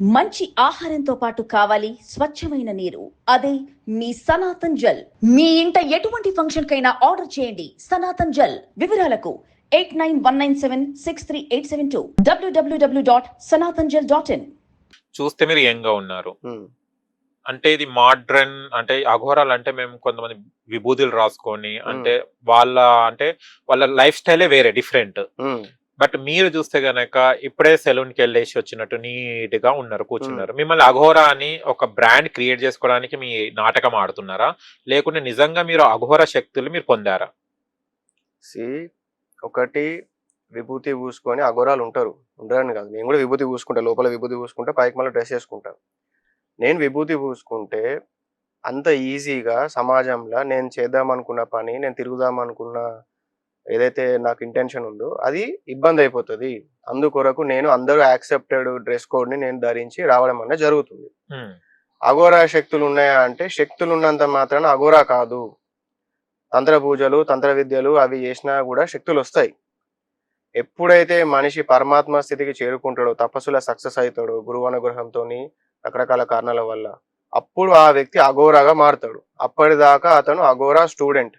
మంచి ఆహారంతో పాటు కావాలి స్వచ్ఛమైన నీరు. అదే మీ సనాతన్ జల్. మీ ఇంట ఎటువంటి ఫంక్షన్ కైనా ఆర్డర్ చేయండి. సనాతన్ జల్. వివరాలకు eight nine one nine seven six three eight seven two. W W W dot Sanatan Jal dot in చూస్తే మీరు యంగ్గా ఉన్నారు. ఉమ్, అంటే ఇది మోడ్రన్ అంటే అఘోరాలు అంటే మేము కొంతమంది విభూతులు రాసుకొని అంటే వాళ్ళ అంటే వాళ్ళ లైఫ్ స్టైలే వేరే డిఫరెంట్ బట్ మీరు చూస్తే గనక ఇప్పుడే సెలూన్కి వెళ్ళేసి వచ్చినట్టు నీట్గా ఉన్నారు కూర్చున్నారు. మిమ్మల్ని అఘోరా అని ఒక బ్రాండ్ క్రియేట్ చేసుకోవడానికి మీ నాటకం ఆడుతున్నారా? లేకుంటే నిజంగా మీరు అఘోర శక్తులు మీరు పొందారా? సి ఒకటి విభూతి పూసుకొని అఘోరాలు ఉంటారు. ఉండరని కాదు. నేను కూడా విభూతి పూసుకుంటా. లోపల విభూతి పూసుకుంటా పైకి మళ్ళీ డ్రెస్ వేసుకుంటా. నేను విభూతి పూసుకుంటే అంత ఈజీగా సమాజంలో నేను చేద్దాం అనుకున్న పని నేను తిరుగుదాం అనుకున్న ఏదైతే నాకు ఇంటెన్షన్ ఉందో అది ఇబ్బంది అయిపోతుంది. అందుకొరకు నేను అందరూ యాక్సెప్టెడ్ డ్రెస్ కోడ్ని నేను ధరించి రావడం అనేది జరుగుతుంది. అఘోరా శక్తులు ఉన్నాయా అంటే శక్తులు ఉన్నంత మాత్రాన అఘోరా కాదు. తంత్ర పూజలు తంత్ర విద్యలు అవి చేసినా కూడా శక్తులు వస్తాయి. ఎప్పుడైతే మనిషి పరమాత్మ స్థితికి చేరుకుంటాడో తపస్సుల సక్సెస్ అవుతాడో గురువు అనుగ్రహంతో రకరకాల కారణాల వల్ల అప్పుడు ఆ వ్యక్తి అఘోరాగా మారుతాడు. అప్పటిదాకా అతను అఘోరా స్టూడెంట్.